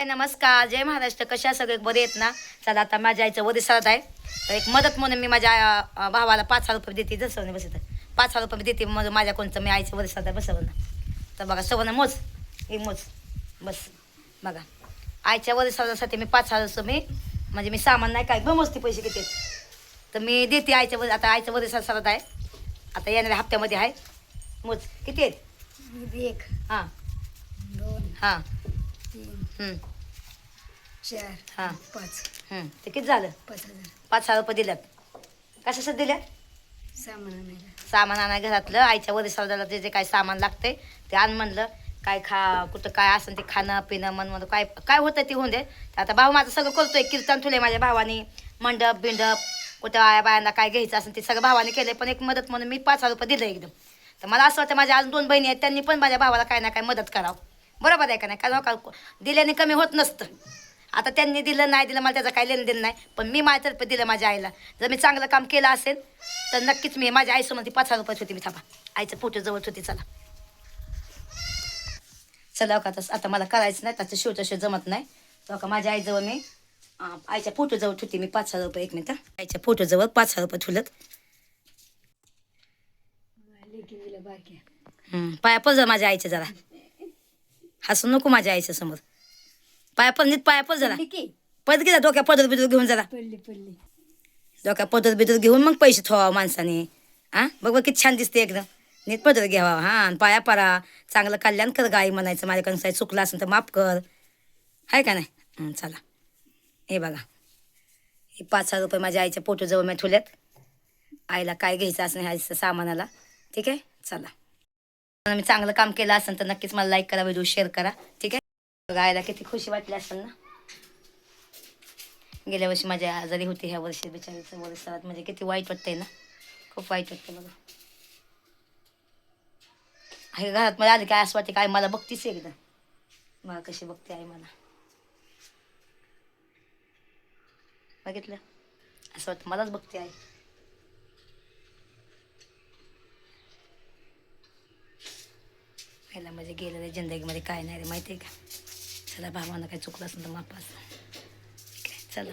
नमस्कार जय महाराष्ट्र. कशा सगळे बरे आहेत ना? चला आता माझ्या आईचं वरी सरत आहे. तर एक मदत म्हणून मी माझ्या भावाला पाच हजार रुपये देते. जसं बसत पाच हजार रुपये देते. मग माझ्या कोणतं? मी आईचं वरी सरत आहे. बसवणं तर बघा सवनं मोज. एक मोज. बस. बघा. आईच्या वरी मी पाच हजार मी म्हणजे मी सामान नाही काय मोजते पैसे किती. तर मी देते आईच्या वर आता आईचं वरी सरत आहे. आता येणाऱ्या हप्त्यामध्ये आहे. मोज. किती आहेत? एक. हां. दोन. हां. हं, चार हां. पाच. ते किती झालं? पाच हजार. पाच हजार रुपये दिल्यात. कशासाठी दिल्यात? सामान आणायला. सामान आणाय घरातलं. आईच्या वरी सौदाला जे जे काय सामान लागतंय ते आण म्हणलं. काय खा कुठं काय असेल ते खाणं पिणं मन म्हणून काय काय होतं ते होऊन दे. आता भाऊ माझं सगळं करतोय. कीर्तन ठुले माझ्या भावाने. मंडप बिंडप कुठं आया बायांना काय घ्यायचं असेल ते सगळं भावाने केलंय. पण एक मदत म्हणून मी पाच हजार रुपये दिलं एकदम. तर मला असं वाटतं माझ्या आज दोन बहिणी आहेत त्यांनी पण माझ्या भावाला काय ना काय मदत करावं. बरोबर आहे का नाही? कारण का दिल्याने कमी होत नसतं. आता त्यांनी दिलं नाही दिलं मला त्याचं काही लेणं देणं नाही. पण मी माझ्यातर्फे दिलं माझ्या आईला. जर मी चांगलं काम केलं असेल तर नक्कीच मी माझ्या आईसोबत ती पाच हजार रुपयात होती मी. थांबा. आईचं फोटो जवळ होती चला. चला का तसं आता मला करायचं नाही त्याचं शेवटं शेव जमत नाही. तर का माझ्या आईजवळ मी आईच्या फोटो जवळ ठेवते मी पाच हजार रुपये एक मिनिट. आईच्या फोटो जवळ पाच हजार रुपये ठेवलं दिलं पाया जरा माझ्या आईच्या जरा. हसू नको माझ्या आईच्या समोर पाया पड नीट पाया पड जरा. की? पद घे डोक्या पदर बिदर घेऊन जरा. पडली पडली. डोक्या पदर बिदर घेऊन मग पैसे ठेवा माणसाने. हा बघ बघ किती छान दिसते एकदम. नीट पदर घ्यावा. हा आणि पाया पारा चांगलं कल्याण कर गाई म्हणायचं माझ्याकडून. काही चुकलं असेल तर माफ कर. आहे का नाही? चला. हे बघा. हे पाच हजार रुपये माझ्या आईच्या पोटोजवळ मी ठेवल्यात. आईला काय घ्यायचं असं नाही सामानाला. ठीक आहे? चला. मी चांगलं काम केलं असेल तर नक्कीच मला लाईक करा व्हिडिओ शेअर करा. ठीक आहे? गायला किती खुशी वाटली असेल ना? गेल्या वर्षी माझ्या आजारी होती ह्या वर्षी बिचारीचं वर्षात म्हणजे किती वाईट वाटतंय ना? खूप वाईट वाटतं बघा. हे घरात मला आली काय असं वाटते काय मला बघतीच एकदा. मला कशी बघते आई मला. बघितलं? असं वाटतं मलाच बघते आई. पहिला म्हणजे गेलेल्या जिंदगीमध्ये काय नाही रे माहिती आहे का? चला भावानं काय चुकलं असेल तर मापास ठीक आहे चला.